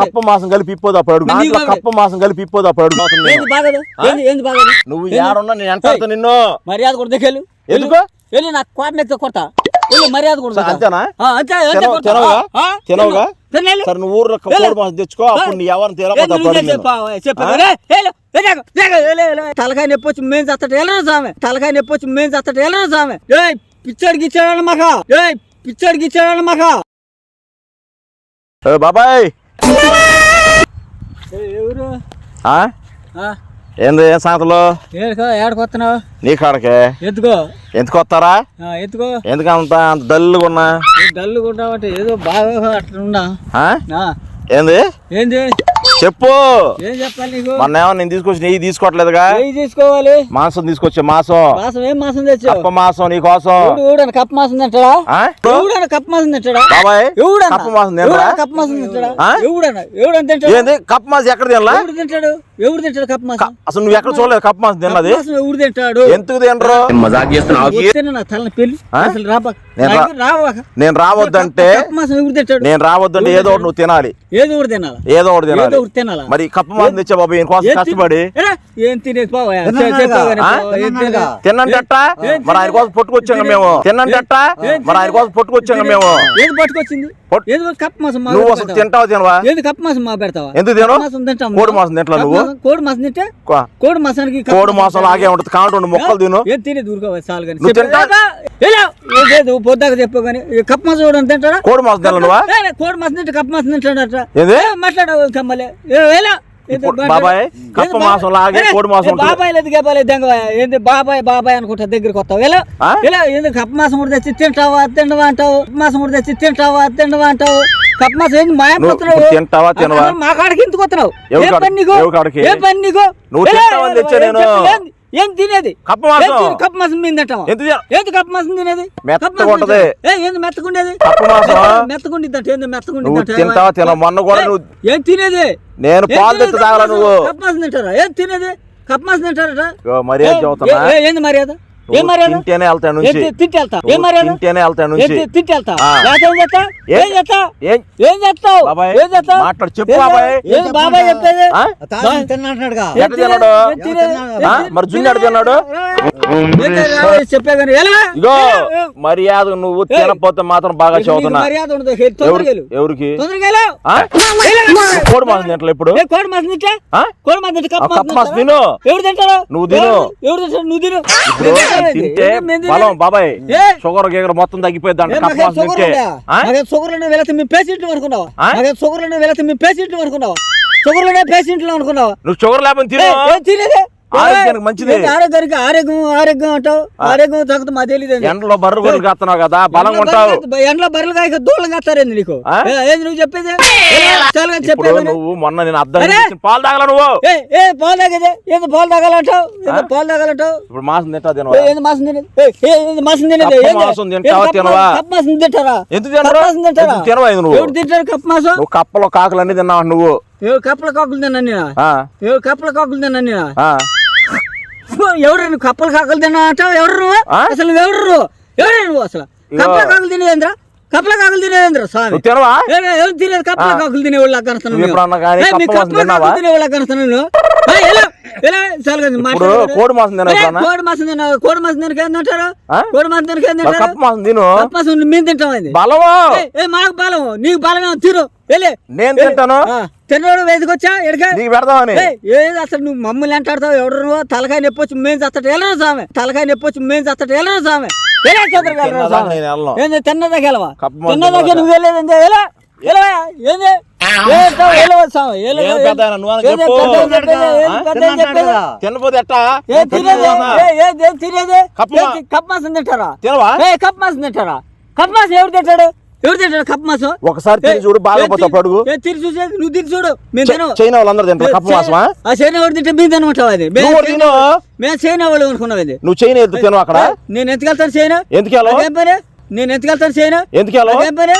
కప్ప మాసం కలిపి ఇప్పోదు అప్పుడు. కప్ప మాసం కలిపి ఇప్పోదు అప్పుడు నువ్వు? ఏడున్నా నేను ఎంటాడుతా నిన్ను? మర్యాద కూడా దగ్గర ఎందుకు? వెళ్ళి నాకు కోట ఎత్తే కొడతా. వెళ్ళి మర్యాద కూడా అంతేనా? తినవుగా? సరే నువ్వు ఊర్లో. కోడి మాసం తెచ్చుకో అప్పుడు నీ ఎవరిని తీరకపోతే. తలకాయ నొప్పి వచ్చి మేము చత్తట ఎలా సామె తలకాయ నొప్పి వచ్చి మేము చత్తట ఎలా సామె ఏయ్ గిచ్చాడు మాక ఏయ్ పిచ్చాడు గిచ్చాడు మాక బాబాయ్! ఎవరు ఏంది ఏం సంగతులు? ఏడుకో ఏడకొస్తున్నావు? నీ కాడకే. ఎత్తుకో. ఎందుకు వస్తారా ఆ, ఎత్తుకో. ఎందుకు అంత అంత డల్గా ఉన్నా? డల్లుగా ఉంటావంటే ఏదో బాగా అట్లా ఉన్నా. ఏంది? ఏంది? చెప్పు. ఏం చెప్పాలి నీకు? మొన్న ఏమో నేను తీసుకొచ్చి నెయ్యి తీసుకోవట్లేదుగా ఏం తీసుకోవాలి? మాంసం తీసుకొచ్చే మాసం. మాసం ఏం మాసం తెచ్చావు? కప్ప మాసం నీ కోసం. కప్ప మాసం తింటాడా? కప్ప మాసం తింటాడా? బాబాయ్ కప్ప మాసం ఎవడన్నా కప్ప మాసం తింటాడా? తింటాడు? ఏంది? కప్ప మాసం ఎక్కడ తినలా? ఎవడు తింటాడు? ఎవడు తింటాడు కప్ప మాసం? అసలు నువ్వు ఎక్కడ చూడలేదు కప్ప మాసం తిన్నది? ఎవడు తింటాడు? ఎందుకు తినరు? వస్తేనే నా తలని పెళ్ళి ఆ? అసలు రాబా నేను రా- రాబాక నేను రావద్దంటే కప్ప మాసం ఎవడు తింటాడు? నేను రావద్దంటే ఏదో ఒకటి నువ్వు తినాలి. ఏదో ఒకటి తినాలా? ఏదో ఒకటి ఏదో తినాలి మరి కప్ప మాసం తెచ్చా బాబు కోసం ఏం తిన్- కష్టపడి? ఏం తినేది పోవా తిన్నానుగా. చెప్పావు ఆ? తిన్నానుగా. తిన్నంటే అట్టా? మరి ఆయన కోసం పట్టుకొచ్చాం మేము. తిన్నంటే అట్టా? మరి ఆయన కోసం పట్టుకొచ్చాం మేము. ఏది పట్టుకొచ్చింది? పట్టు- ఏది కప్ప మాసం మా నువ్వు? అసలు తింటావా తినవా? ఏది కప్ప మాసం మా పెడతావా? ఎందుకు తినవు? మాసం తింటాం కోడి మాసం తింటలా కప్ప నువ్వు? కోడి మాసం తింటే కోడి మాసానికి కోడి మాసం లాగే ఉంటది. రెండు మొక్కలు తిను. ఏం తినేది ఊరుకోవాలి చాలు కానీ నువ్వు తింటా? లేదు పొద్దాక చెప్పు కానీ కప్ప మాసం చూడని తింటాడా? కోడి మాసం లే, కోడి మాసం తింటే కప్ప మాసం తింటాడట. మాట్లాడవు కమ్మలే. ఎలా? బాబాయ్, కప్ప మాసం లాగే కోడి మాసం. బాబాయ్ లేదు గబాయ్ దెంగ ఏంది బాబాయ్ బాబాయ్ అనుకుంటా దగ్గరికి వస్తావు. ఎలా? ఎలా? ఏంది కప్ప మాసం కూడా తెచ్చి తింటావా తిండవా అంటావు? మాసం కూడా తెచ్చి తింటావా తిండవా అంటావు? కప్ప మాసం ఏంది మాయం నువ్వు పోతున్నావు ఇప్పుడు తింటావా, తినవా? మా కాడికి ఎందుకు వస్తున్నావు ఏ? పని నీకు? ఏ పని నీకు? నువ్వు తెచ్చా నేను. ఏం- తినేది? కప్ప మాసం. కప్ప మాసం మీద తింటావా ఏంది కప్ప మాసం తినేది? మాసం ఉంటది. తింటావా? ఏ ఏంది మెత్తగుండేది? కప్ప మాసం. మెత్తగుండిద్దంట ఏంది నువ్వు మెత్తగుండిద్దంట తింటావా తిన మొన్న కూడా ఏ, నువ్వు ఏం తినేది? నేను ఏం పాలు తినేది? తెచ్చి తాగలా కప్ప నువ్వు. మాసం? కప్ప మాసం తింటారా? ఏం తినేది? కప్ప మాసం తింటారట? మర్యాద ఏంది మర్యాద? ఏం మర్యాద తింటేనే వెళ్తా ఏం నుంచి తి- తింటే వెళ్తా ఏం నువ్వు మర్యాద తింటేనే వెళ్తా ఏం నుంచి తి- తింటే వెళ్తా ఆ. లేకపోతే ఏం చేస్తా ఏం- ఏం చేస్తా ఏం ఏం చేస్తావు ఏం మాట్లాడు, చెప్పు బాబాయ్. ఏం బాబాయ్ చెప్పేది ఎట్ట? తిన్నాడు? మరి జున్ను ఎట్ట తిన్నాడు? ఎలా? ఇగో మర్యాద నువ్వు. తినపోతే మాత్రం బాగా చదువుతున్నా మర్యాద ఎవరు-. ఎవరికి. కోడి మాసం తింటలే ఇప్పుడు కోడి మాసం తింటే ఆ? కోడి మాసం తింటే కప్ప మాసం తింటారా? తిను. ఎవడు తింటాడు నువ్వు తిను. ఎవడు తింటాడు నువ్వు తిను తింటే? బలం బాబాయ్? షుగర్ గీగర్ మొత్తం తగ్గిపోయింది ఏ, అంట కప్ప మాకేం మాసం షుగర్ తింటే ఉందా? ఆ? మాకేం షుగర్లోనే వెళితే మీ పేషెంట్లు అనుకున్నావా ఆ? మాకేం షుగర్లోనే వెళితే మీ పేషెంట్లు అనుకున్నావా షుగర్లోనే పేషెంట్లు అనుకున్నావా నువ్వు షుగర్ లేకపోతే తినేది ఆరోగ్యానికి మంచిది. ఆరోగ్యానికి? ఆరోగ్యం ఆరోగ్యం అంటావు? ఆరోగ్యం తగ్గుతూ మా తెలియదు ఎండలో బర్రు గొర్రెలు కాస్తున్నావు కదా బలంగా ఉంటావు. ఎండ్లో బర్రెలు కాక దూలం కాస్తారేంది నీకు? ఏంది నువ్వు చెప్పేది? చెప్పేది నువ్వు మొన్న నేను అర్థం పాలు తాగల నువ్వు? ఏ పాలు తాగేదే? ఏంది పాలు తాగాలంటావు? ఏంది పాలు తాగాలంటావు? ఇప్పుడు మాసం తినవా? ఏంది మాసం తినేది? మాసం తినేది? మాసం తింటావా, తినవా? మాసం- తింటారా? ఎందుకు తినరు? తింటారా? తినవా నువ్వు? ఎవడు తింటారు కప్ప మాసం? నువ్వు కప్పలో కాకులు అన్ని తిన్నావు నువ్వు? ఎవరు కప్పల కాకులు తిన్నా ఎవరు కప్పల కాకులు తిన్నా. ఎవరు నువ్వు కప్పల కాకులు తిన్నా అంటావు ఎవరు నువ్వు? అసలు ఎవరు నువ్వు? ఎవరు నువ్వు అసలు. కప్పల కాకులు తినేదేంద్రా? కప్పల కాకులు తినేదేంద్రా స్వామి? ఎవరు తినేది? కప్పల. కాకులు తినేవాళ్ళు కనస్తాను నువ్వు ఎప్పుడన్నా కానీ కప్ప మాసం తిన్నావా? తినేవాళ్ళు కనస్తాను నేను ఏ, ఎలా ఎలా చాలు కదా ఇప్పుడు మాట్లాడు. కోడి మాసం? కోడి మాసం కోడి మాసం తినక ఏంటంటారు? కోడి మాసం తినక మరి ఏంటంటారు కప్ప మాసం తిను. కప్ప మాసం మేము తింటాం అది. బలమా! ఏ, మాకు బలం నీకు బలమే తిరు నేను తింటాను. తిన్నోడు వేసుకొచ్చా ఎడక. నీకు పెడదామని ఏది అసలు నువ్వు మమ్మల్ని అంటాడతావు ఎవడు నువ్వు? తలకాయ నొప్పి వచ్చి మేము చత్తట ఎలా సామె తలకాయ నొప్పి వచ్చి మేము చత్తట నేను వెళ్ళను. ఏంది తిన్నదాకా వెళ్ళవా? తిన్నదాకా. నువ్వు వెళ్ళేది ఎలా ఎలా ఏంది. తినపోతే మాసం తింటారా? తినవా? మాసం తింటారా? మాసం ఎవరు తింటాడు? ఎవరు తింటాడు కప్ప మాసం? ఒకసారి తిని చూడు బాగా పోతావు అడుగు చూసేది నువ్వు తిరిగి చూడు మేము తినం చైనా వాళ్ళందరూ తింటారు కప్ప మాసమా ఆ చైనా వాడు తింటే మేము తినమంటావు అది? మేము తిను చైనా వాళ్ళు అనుకున్నాం అది. నువ్వు చైనా తిను అక్కడ? నేను ఎంతకెళ్తాను చైనా? ఎందుకు వెళ్ళవు? పని? నేను ఎంతకెళ్తాను చైనా? ఎందుకు వెళ్ళవు? ఏం పని?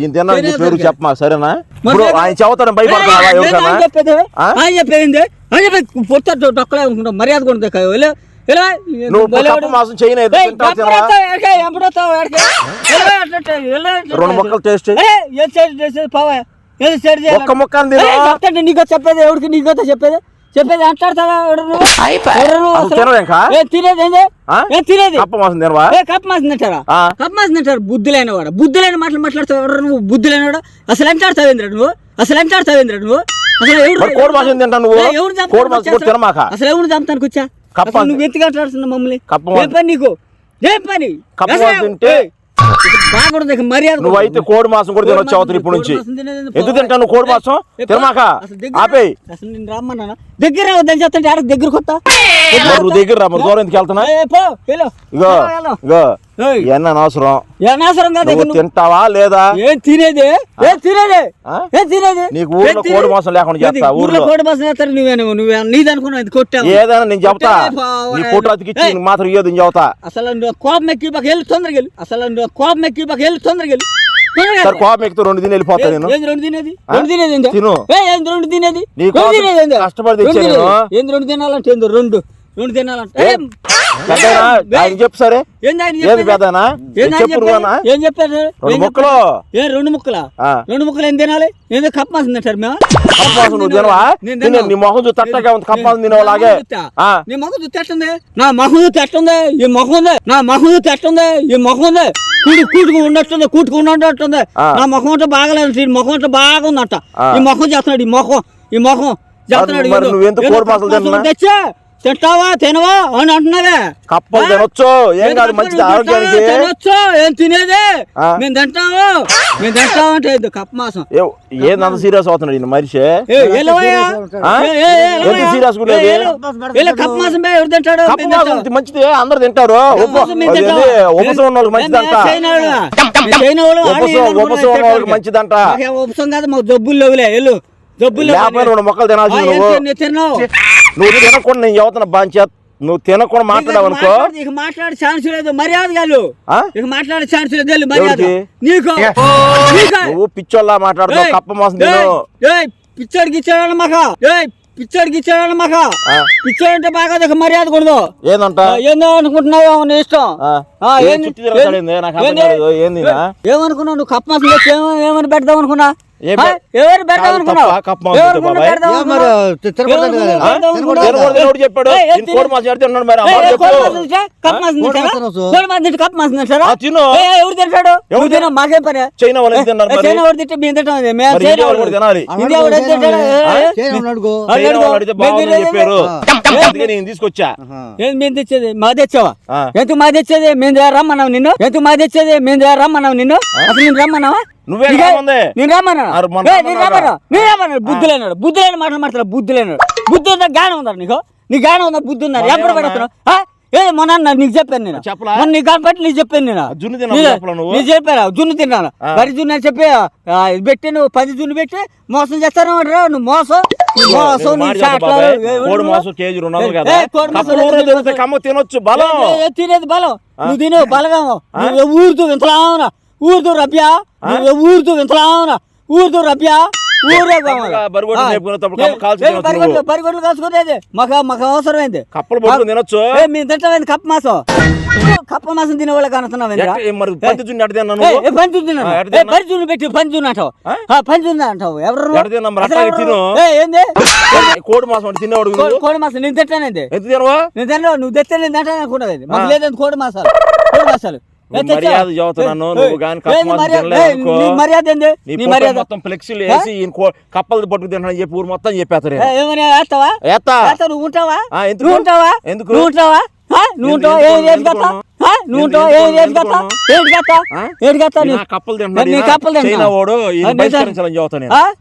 ఈయన తిన్నాను. చెప్పమా సరేనా? ఇప్పుడు ఆయన భయపడుతున్నావా ఎవరికన్నా? ఆయన చెప్పేది? ఆయన చెప్పేది డొక్కలే అనుకుంటాం మర్యాద కూడా మాసం. రెండు ముక్కలు టేస్ట్. ఒక్క నీకో చెప్పేది ఎవరికి నీకో చెప్పేది? చెప్పేది అంటాడుతావా ఎవరు? ఎవరు తినేది ఏంది? తినేది? కప్ప మాసం తినవా? ఏ కప్ మాసం తింటారా ఆ. కప్ మాసం తింటారు బుద్ధి లేనివాడు. బుద్ధి లేని మాటలు మాట్లాడతావు ఎవరు నువ్వు? బుద్ధి లేనివాడు. అసలు ఎంత ఆడతావేంద్ర నువ్వు? అసలు ఎంత ఆడతావేంద్ర నువ్వు? అసలు ఎవడు మరి కోడి మాసం తింటావు నువ్వు? కోడి మాసం తినమాక. అసలు ఎవరు చంపుతానికి వచ్చా? కప్ప. నువ్వు ఎత్తుగా ఆడుతున్నావు మమ్మల్ని కప్ప. పని నీకు ఏం పని కప్ప తింటే- బాగుండదు మర్యాద నువ్వు అయితే కోడి మాసం కూడా తినొచ్చు మాసం అవతల ఇప్పటి నుంచి ఎందుకు? తింటావు నువ్వు కోడి మాసం. తినమాక ఆపేయి అసలు నేను రమ్మన్నా దగ్గర రావద్దని చెప్తాంటే ఆడ దగ్గర నువ్వు రా దూరం ఎందుకు వెళ్తున్నా. ఇగో. ఇగో ఇవన్నీ అనవసరం అనవసరం కాదు తింటావా లేదా? ఏం తినేది? ఏం తినేది? ఏం తినేది? నీకు ఊర్లో? కోడి మాంసం లేకుండా చేస్తా? ఊర్లో. కోడి మాసం చేస్తారు నువ్వే నువ్వు నువ్వే. నీది అనుకున్నావు ఇది కొట్టావు. ఏదైనా నేను పోవరా నీ ఫోటో అతికిచ్చి మాత్రం ఇయ్యదు నేను చెబుతా అసలు కోపం ఎక్కి పక్క వెళ్ళి తొందరగా వెళ్ళు. అసలు కోపం ఎక్కి పక్క వెళ్ళి తొందరగా వెళ్ళు. సరే వెళ్ళు. కోపం ఎక్కుతూ రెండు దిన వెళ్ళిపోతా నేను. రెండు తినేది? రెండు తినేది? తిను. రెండు తినేది? కష్టపడి రెండు తినాలంటే రెండు. రెండు తినాలంటే ఆయన చెప్పు సరే. ఏంది? పెద్దనా? ఏం చెప్పారు? రెండు ముక్కలు. ఏ రెండు ముక్కలా? ఆ. రెండు ముక్కలు ఏం తినాలి? ఏందో కప్ మాసం తింటారు మేము? కప్ప మాసం నువ్వు తినవా? నేను తినే, తినను. నీ మొహం ఉంది. నీ నా చూస్తే ఎట్టుంది ఈ మొహం ఉంది. నా మొహం ఎట్టుంది ఈ మొహం ఉంది. కూడి కూటుకు ఉన్నట్టుంది. కూటుకు ఆ. నా మొహం అంటే బాగలేదు. ఈ బాగుందంట. ఆ. ఈ మొహం చేస్తున్నాడు. ఈ మొహం ఈ మొహం చేస్తున్నాడు కోడి? తెచ్చా? తింటావా తినవా అని అంటున్నావే కప్పలు? తినొచ్చు ఏం కాదు? మంచిది నువ్వు ఆరోగ్యానికి? తినొచ్చు ఏం తినేది. మేము తింటాము మేము తింటాము అంటే ఇది కప్ మాసం ఏ- ఏంది అంత సీరియస్ అవుతున్నాడు ఈయన మనిషి ఏ, ఎలవయ్యా? ఆ? ఏ, ఏ, ఏ, ఎందుకు ఎలవయ్యా? serious గా ఉండేది? ఏ, ఎలు. ఎలు, కప్ మాసం ఎవరు తింటాడు కప్ప. మంచిది అందరు తింటారు ఉప- ఉపవాసం మేము అదేంది, తింటాం. ఉపవాసం ఉన్న వాళ్ళకి మంచిదంట వాళ్ళం, ఉపవాసం ఉన్న వాళ్ళకి. మంచిదంట మాకేం ఉపవాసం కాదు మాకు జబ్బులు లేవులే ఎల్లు జబ్బులు రెండు మొక్కలు తినాల్సింది ఆ, ఏం నువ్వు తిన్- నేను తిన్నావు నువ్వు తినకుండా నేను చదువుతున్నా బాగా నువ్వు తినకుండా మాట్లాడావు అనుకో మాట్లాడు- ఇక మాట్లాడే ఛాన్స్ లేదు మర్యాద? ఇక మాట్లాడే ఛాన్స్ లేదు మర్యాద? నీకు. నీకు. నువ్వు పిచ్చోళ్ళ మాట్లాడుతావు కప్ప మాసం పిచ్చోడికి ఇచ్చాడు మాక. ఏయ్ పిచ్చోడికి ఇచ్చాడు మాక. పిచ్చోడు అంటే బాగా మర్యాద కూడదు. ఏందంట? ఏందో అనుకుంటున్నావు నీ ఇష్టం. ఏమనుకున్నావు నువ్వు? కప్ మాసం ఏమని పెడదాం అనుకున్నా? ఎవరు పెడదాం చెప్పాడు? కోడి మాసం మరి? కప్ మాసం కోడి? మాసం కప్ మాసం ఎవరు తింటాడు ఎవరు మాకేం పని. చైనా వాళ్ళు తిన్నారు చైనా వాడు తింటే మేము తింటాం అది. మేము మరి చైనా ఇండియా వాళ్ళు తినాలి. తింటాడు? చెప్పారు. అందుకే నేను తీసుకొచ్చా? ఏం మేము తెచ్చేది? మా తెచ్చావా. ఎందుకు మా తెచ్చేది? మేము రమ్మన్నావు నిన్ను. ఎందుకు మా తెచ్చేది? మేము రమ్మన్నావు నిన్ను. అసలు నేను రమ్మన్నావా? నువ్వే. నేను రమ్మన్నా నేను. రమ్మన్నా నేను రమ్మన్నాడు బుద్ధి లేనాడు బుద్ధి లేని మాటలు మాట్లాడు. బుద్ధి లేనాడు బుద్ధి ఉందా జ్ఞానం ఉందా నీకు? నీ జ్ఞానం ఉందా? బుద్ధి ఉందా? మొన్న ఎప్పుడు? పెడుతున్నావు? ఏ మొన్న నీకు చెప్పాను నేను? మొన్న నీకు కాబట్టి నీకు చెప్పాను నేను? నీకు చెప్పాను జున్ను తిన్నాను. వరి జున్ను అని చెప్పి పెట్టి నువ్వు పది జున్ను పెట్టి మోసం చేస్తాను నువ్వు మోసం. నేను తినొచ్చు బలం. తినేది బలం. నువ్వు తినే బలగాము. నువ్వు ఊరుతూ వింతలావునా ఊరుతూ రబ్యా నువ్వు ఊరుతూ వింతలావునా ఊరుతూ రబ్యా ఊరే బరిగొడ్లు బరిగొడ్లు మాకు మాకు అవసరమైంది. కప్పలు పట్టుకుని తినొచ్చు? మేము తింటామైంది కప్ప మాసం? కప్ప మాసం తినే వాళ్ళకి అనుతున్నావు పెట్టి పంచి అంటావు? పంచి అంటావు? ఎవరు? ఏంది? కోడి మాసం అంటే తినేవాడు? కోడి మాసం నేను తిన్నావు నువ్వు నేను తింటాను అనుకున్నది మాకు. లేదండి కోడి మాసాలు. కోడి మాసాలు? మర్యాద చెబుతున్నాను, ఏ, నువ్వు మాసం మర్యాద? నీ మర్యాద మొత్తం ఫ్లెక్సీలు వేసి ఈయన కప్పలు పట్టుకు తింటానని చెప్పి ఊరు మొత్తం చెప్పేస్తారు వేస్తావా నువ్వు ఉంటావా ఎందుకు? ఉంటావా ఎందుకు? నువ్వు ఉంటావా నువ్వు ఉంటావా? ఏం నువ్వు నీ- కప్పలు తింటున్నాడు నీ. కప్పలు.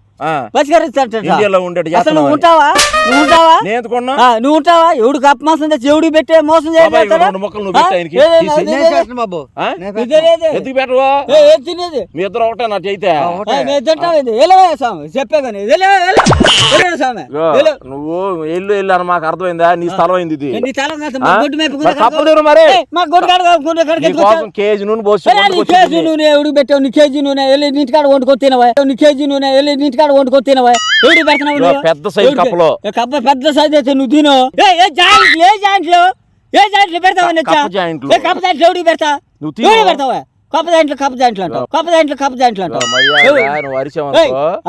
బతికరిస్తాడట. ఇండియాలో ఉండేటి అసలు నువ్వు చేస్తున్నావు ఉంటావా? నువ్వు ఉంటావా? నేను ఎందుకున్నా? ఆ, నువ్వు ఉంటావా? ఎవడు కప్ప మాసం తెచ్చి ఎవడు పెట్టే మోసం ముక్కలు నువ్వు? పెట్టు ఆయనకి, బాబు. ఎందుకు పెట్టవా తినేది? మీ ఇద్దరు ఒకటే చెప్పే కానీ. నువ్వు ఎల్లు ఎల్లు అని మాకు అర్థమైందా? నీ స్థలం అయింది ఇది? మరి కేజీ నూనె పోసి కేజీ. నూనె ఎవడు పెట్టావు? నీ కేజీ నూనె వెళ్ళి నీటికాడ వండుకొని తినవా నీ కేజీ నూనె వెళ్ళి నీటికాడ వండుకొని తినవా? ఎవడు పెడుతున్నావు? పెద్ద సైజు కప్పలు. కప్ప పెద్ద సైజ్ అయితే నువ్వు తిను. ఏ ఏ జాయింట్లు ఏ జాయింట్లు? ఏ జాయింట్లు పెడతావా నచ్చా జాయింట్లు. ఏ కప్ప జాయింట్లు ఎవడికి పెడతా? నువ్వు తిను. పెడతావా? కప్ప దాంట్లో కప్ప దాంట్లో అంటావు. కప్ప దాంట్లో కప్ప దాంట్లో అంటావు.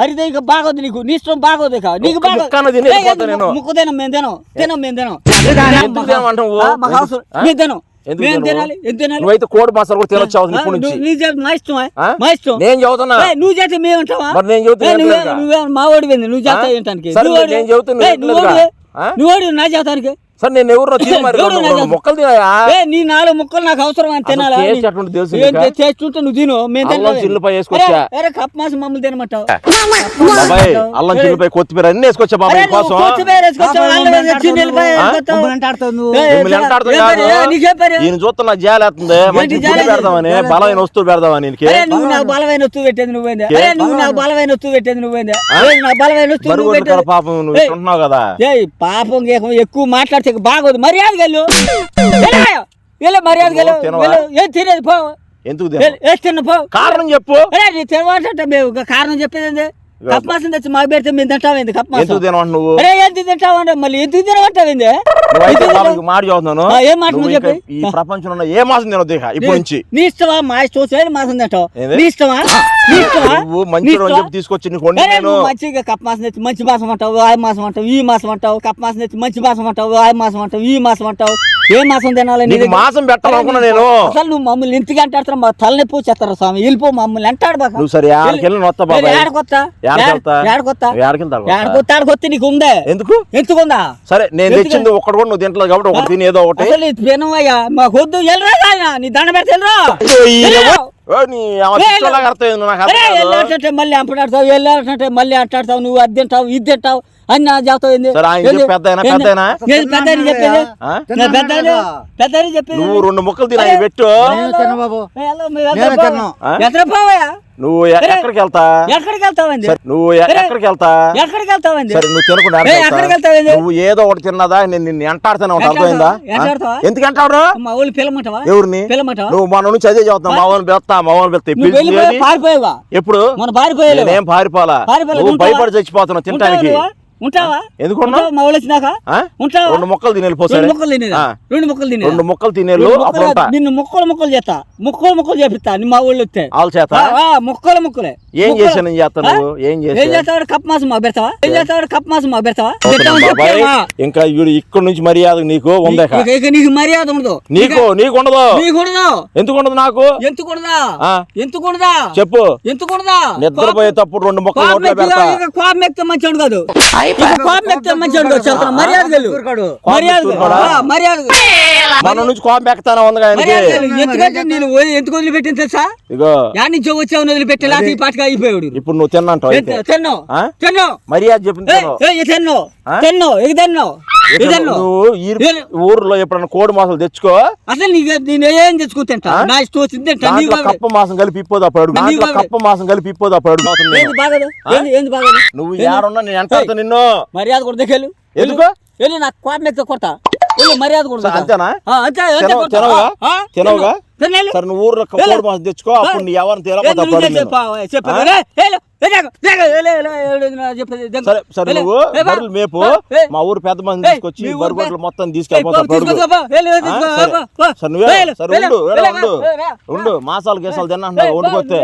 అరిదే ఇక బాగోదు నీకు. నీ ఇష్టం బాగోదు ఇక. నీకు. ముక్కు తినం మేము తినం తినం మేము తినం? మేము తినం. నువ్వైతే కోడి మసాలా కూడా తినొచ్చు ఆ, ఇప్పుడు నుంచి. నువ్వు- నేను చదువుతున్నా. చేస్తే మేము మరి నేను నువ్వే మా ఓడి చేస్తా? ఏంటానికి నువ్వు నా చేతానికి. సరే నేను ఎవరు తిని మొక్కలు తినాయా ఏ నీ నాలుగు ముక్కలు నాకు అవసరం అని తినాలా? నువ్వు తిను. వేసుకొచ్చా. కప్ మాసం మమ్మల్ని తినమంటావు. అల్లం చిల్లిపాయ కొత్తిమీర అన్ని వేసుకొచ్చా కోసం? ఈయన చూస్తున్న జాలేస్తుంది మంచి? పెడదామని బలమైన వస్తువు పెడదామని నువ్వు నాకు బలమైన వస్తువు పెట్టేది నువ్వేంది? నువ్వు నాకు బలమైన వస్తువు పెట్టేది నువ్వేంది? నాకు బలమైన వస్తువు పాపం నువ్వు కదా? ఏయ్ పాపం ఎక్కువ మాట్లాడితే ఇక బాగోదు. మర్యాద గెలు. వెళ్ళే మర్యాద గెలు. ఏం తినేది? పో. ఎందుకు తిన్న పో. కారణం చెప్పు. తినవాలంటే మేము. కారణం చెప్పేది ఏంది కప్ మాసం తెచ్చి మాకు పెడితే మేము తింటామేంది కప్ మాసం ఎందుకు తినవంట నువ్వు? అరే ఎందుకు తింటావంటే మళ్ళీ ఎందుకు బాబాకి మాట చదువుతున్నాను ఏం మాట నువ్వు చెప్పు. ఈ ప్రపంచంలో ఏ మాసం తినొద్దు ఇక ఇప్పుడు నుంచి. నీ ఇష్టమా? మా ఇష్టం వచ్చేది మాసం తింటావు? నీ ఇష్టమా? నీ ఇష్టమా? నువ్వు మంచి రోజు? చెప్పి తీసుకొచ్చి నీకు నేను. మంచిగా కప్ మాసం తెచ్చి మంచి మాసం అంటావు ఆ మాసం అంటావు ఈ మాసం అంటావు కప్ మాసం తెచ్చి మంచి మాసం అంటావు ఆ మాసం అంటావు ఈ మాసం అంటావు. ఏ మాసం తినాలి నీ నీకు దగ్గర? మాసం పెట్టాలనుకున్నా నేను. అసలు నువ్వు మమ్మల్ని ఇంటికి అంటాడుతున్నా మా తలనొప్పి వచ్చేస్తారు స్వామి. వెళ్ళిపో మమ్మల్ని అంటాడు బాక నువ్వు సరే ఆడకెళ్ళి ఏడకొత్తా ఏడకొత్తా ఏడకొత్తా ఆడకొత్తే నీకు ఉందే. ఎందుకు? ఎందుకుందా? సరే నేను ఎందుకు? తెచ్చింది ఒక్కడు కూడా నువ్వు తింటలేదు కాబట్టి ఒకటి తిని ఏదో ఒకటి. అసలు ఇది వినవయ్యా మాకు వద్దు వెళ్ళరా నీ దండ పెడితే మళ్ళీ అంపడాడతావు వెళ్ళాలంటే మళ్ళీ అంటాడతావు నువ్వు అది తింటావు ఇది తింటావు అని నా చెప్తావు ఏంది? పెద్దాయన చెప్పేది? నువ్వు రెండు ముక్కలు తిన పెట్టు. నేను నువ్వు. ఎక్కడికి వెళ్తా? ఎక్కడికి వెళ్తావండి నువ్వు. ఎక్కడికి వెళ్తా? ఎక్కడికి వెళ్తావండి సరే నువ్వు తినకుండా ఎక్కడికి ఎక్కడికి వెళ్తా? వెళ్తావేంది? నువ్వు ఏదో ఒకటి తిన్నదా? నేను నిన్ను ఎంటాడుతానే ఎంటాడతావా? అర్థమైందా? ఎందుకు ఎంటాడు మా ఊళ్ళు పిల్లమంటావా ఎవరిని? పిల్లమంటావా నువ్వు మన నుంచి అదే చదువుతావు మా వాళ్ళని పిలుస్తా మా వాళ్ళని పిలుస్తా? పారిపోయావా ఎప్పుడు? మన పారిపోయావు. నేనేం పారిపోలా? పారిపోలే, నువ్వు? భయపడి చచ్చిపోతున్నావు తినడానికి ఉంటావా? ఎందుకు? మా ఊళ్ళు వచ్చినాక? ఉంటావా? రెండు ముక్కలు రెండు సరే ముక్కలు తినేదా? ఆ. రెండు ముక్కలు రెండు ముక్కలు ఉంటా. నిన్ను ముక్కలు ముక్కలు చేస్తా. ముక్కలు ముక్కలు చేపిస్తా. నీ మా ఊళ్ళు వస్తే. వాళ్ళ చేత ఆ, ఆ, ముక్కలు ముక్కలే. ఏం చేస్తా ఏం చేస్తావు? కప్ మాసం మాకు పెడతావా ఏం? చేస్తావు? కప్ మాసం మాకు పెడతావా? ఇంకా వీడు ఇక్కడ నుంచి మర్యాద నీకు నీకు మర్యాద ఉండదు. నీకు నీకు ఉండదు. నీకు ఉండదు. ఎందుకు ఉండదు నాకు? ఎందుకుండదా ఆ. ఎందుకుండదా చెప్పు. ఎందుకుండదా నిద్రపోయేటప్పుడు రెండు ముక్కలు పెడతా. ఇక కోపం ఎక్కితే మంచివాడు కాదు. కోపం ఎక్కితే కాదు చెప్తాను మర్యాద గెలు మర్యాద గెలు. కోపం ఆ, మర్యాద గెలు. మన నుంచి కోపం ఉంది. ఎందుకంటే నేను ఓ- ఎందుకు వదిలిపెట్టింది తెలుసా? ఇగో. యాడ్ నుంచి వచ్చావు వదిలిపెట్టి ఈ పాటగా అయిపోయాడు ఇప్పుడు నువ్వు తిన్నంటావు అయితే. తిన్నో. ఆ? తిన్నో. మర్యాద చెప్పింది తిను. తిన్నో. ఆ? తిన్నో. నువ్వు? ఊర్లో ఎప్పుడన్నా కోడి మాసాలు తెచ్చుకో? అసలు నేను తింటా? నా ఇష్టం వచ్చింది తింటా. బాగా- కప్ప మాసం కలిపి ఇప్పోదు అప్పుడు కప్ప మాసం కలిపి ఇప్పోదు అప్పుడు నువ్వు ఏడున్నా నేను ఎంటాడుతా నిన్ను. మర్యాద కూడా దగ్గర ఎందుకు? వెళ్ళి నాకు కోపం ఎక్కితే కొడతా. మర్యాద కూడా అంతేనా. తినవుగా? సరే నువ్వు ఊర్లో. కోడి మాసం తెచ్చుకో అప్పుడు నీ ఎవరిని. సరే సరే నువ్వు బర్రెలు మేపు మా ఊరు పెద్ద మంది తీసుకొచ్చి మొత్తం ఏయ్, తీసుకెళ్ళిపోతా పో, తీసుకో, పో, ఏలు, ఏలు, తీసుకో, సరే. పో, పో. సరే నువ్వే ఏలు, సరే ఏలు, ఉండు ఉండు మాసాలు గీసాలు తిన్నా వండుకొస్తే.